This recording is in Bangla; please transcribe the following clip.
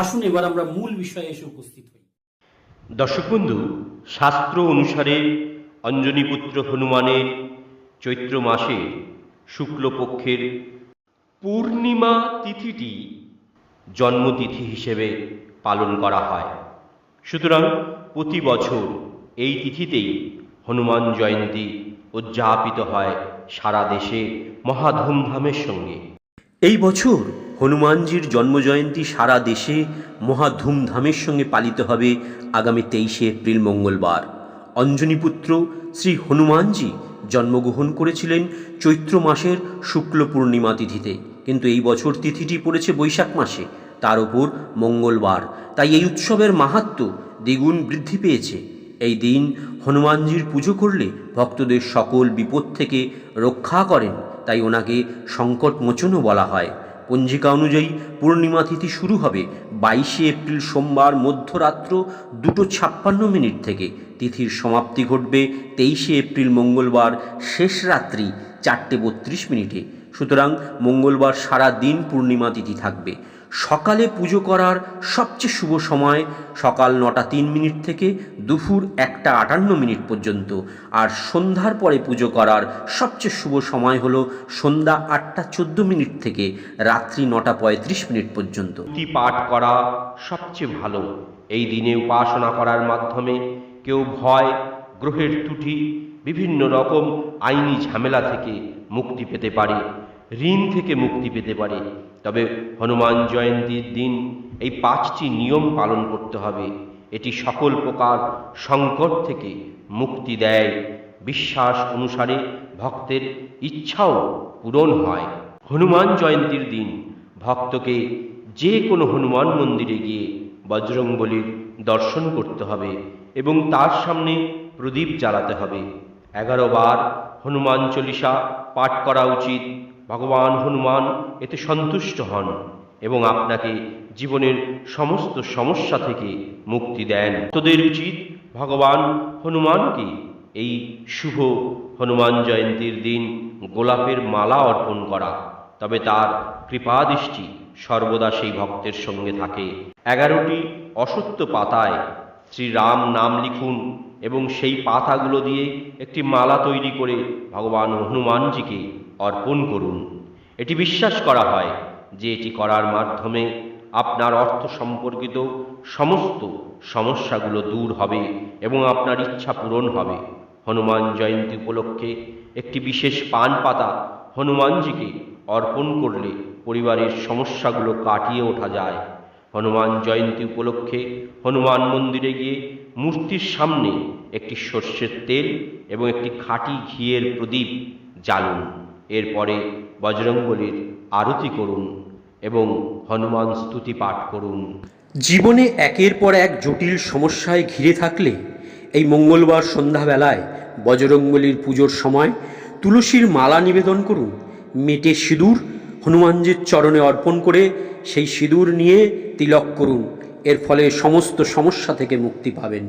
আসুন এবার আমরা মূল বিষয়ে এসে উপস্থিত হই। দর্শক বন্ধু শাস্ত্র অনুসারে অঞ্জনীপুত্র হনুমানের চৈত্র মাসে শুক্লপক্ষের পূর্ণিমা তিথিটি জন্মতিথি হিসেবে পালন করা হয়। সুতরাং প্রতি বছর এই তিথিতেই হনুমান জয়ন্তী উদযাপিত হয় সারা দেশে মহা ধুমধামের সঙ্গে। এই বছর হনুমানজির জন্মজয়ন্তী সারা দেশে মহা ধুমধামের সঙ্গে পালিত হবে আগামী তেইশে এপ্রিল মঙ্গলবার। অঞ্জনীপুত্র শ্রী হনুমানজি জন্মগ্রহণ করেছিলেন চৈত্র মাসের শুক্ল পূর্ণিমা তিথিতে। কিন্তু এই বছর তিথিটি পড়েছে বৈশাখ মাসে, তার ওপর মঙ্গলবার। তাই এই উৎসবের মাহাত্ম্য দ্বিগুণ বৃদ্ধি পেয়েছে। এই দিন হনুমানজির পুজো করলে ভক্তদের সকল বিপদ থেকে রক্ষা করেন, তাই ওনাকে সংকটমোচনও বলা হয়। পঞ্জিকা অনুযায়ী পূর্ণিমা তিথি শুরু হবে বাইশে এপ্রিল সোমবার মধ্যরাত্র দুটো ছাপ্পান্ন মিনিট থেকে। তিথির সমাপ্তি ঘটবে তেইশে এপ্রিল মঙ্গলবার শেষ রাত্রি চারটে বত্রিশ মিনিটে। সুতরাং মঙ্গলবার সারা দিন পূর্ণিমা তিথি থাকবে। সকালে পুজো করার সবচেয়ে শুভ সময় সকাল নটা তিন মিনিট থেকে দুপুর একটা আটান্ন মিনিট পর্যন্ত। আর সন্ধ্যার পরে পুজো করার সবচেয়ে শুভ সময় হলো সন্ধ্যা আটটা চোদ্দ মিনিট থেকে রাত্রি নটা পঁয়ত্রিশ মিনিট পর্যন্ত। পাঠ করা সবচেয়ে ভালো। এই দিনে উপাসনা করার মাধ্যমে কেউ ভয়, গ্রহের ত্রুটি, বিভিন্ন রকম আইনি ঝামেলা থেকে মুক্তি পেতে পারে। ঋণ থেকে মুক্তি পেতে পারে। তবে হনুমান জয়ন্তীর দিন এই পাঁচটি নিয়ম পালন করতে হবে। এটি সকল প্রকার সংকট থেকে মুক্তি দেয়। বিশ্বাস অনুসারে ভক্তের ইচ্ছাও পূরণ হয়। হনুমান জয়ন্তীর দিন ভক্তকে যে কোনো হনুমান মন্দিরে গিয়ে বজরংবলীর দর্শন করতে হবে এবং তার সামনে প্রদীপ জ্বালাতে হবে। এগারো বার হনুমান চল্লিশা পাঠ করা উচিত। ভগবান হনুমান এতে সন্তুষ্ট হন এবং আপনাকে জীবনের সমস্ত সমস্যা থেকে মুক্তি দেন। তোদের উচিত ভগবান হনুমানকে এই শুভ হনুমান জয়ন্তীর দিন গোলাপের মালা অর্পণ করা। তবে তার কৃপাদৃষ্টি সর্বদা সেই ভক্তের সঙ্গে থাকে। এগারোটি অসত্য পাতায় শ্রীরাম নাম লিখুন এবং সেই পাতাগুলো দিয়ে একটি মালা তৈরি করে ভগবান হনুমানজিকে অর্পণ করুন। এটি বিশ্বাস করা হয় যে এটি করার মাধ্যমে আপনার অর্থ সম্পর্কিত সমস্ত সমস্যাগুলো দূর হবে এবং আপনার ইচ্ছা পূরণ হবে। হনুমান জয়ন্তী উপলক্ষে একটি বিশেষ পান পাতা হনুমানজিকে অর্পণ করলে পরিবারের সমস্যাগুলো কাটিয়ে ওঠা যায়। হনুমান জয়ন্তী উপলক্ষে হনুমান মন্দিরে গিয়ে মূর্তির সামনে একটি সর্ষের তেল এবং একটি খাঁটি ঘিয়ের প্রদীপ জ্বালুন। এরপরে বজরংবলীর আরতি করুন এবং হনুমান স্তুতি পাঠ করুন। জীবনে একের পর এক জটিল সমস্যায় ঘিরে থাকলে এই মঙ্গলবার সন্ধ্যাবেলায় বজরংবলীর পুজোর সময় তুলসীর মালা নিবেদন করুন। মেটে সিঁদুর, হনুমানজির চরণে অর্পণ করে সেই সিঁদুর নিয়ে তিলক করুন। এর ফলে সমস্ত সমস্যা থেকে মুক্তি পাবেন।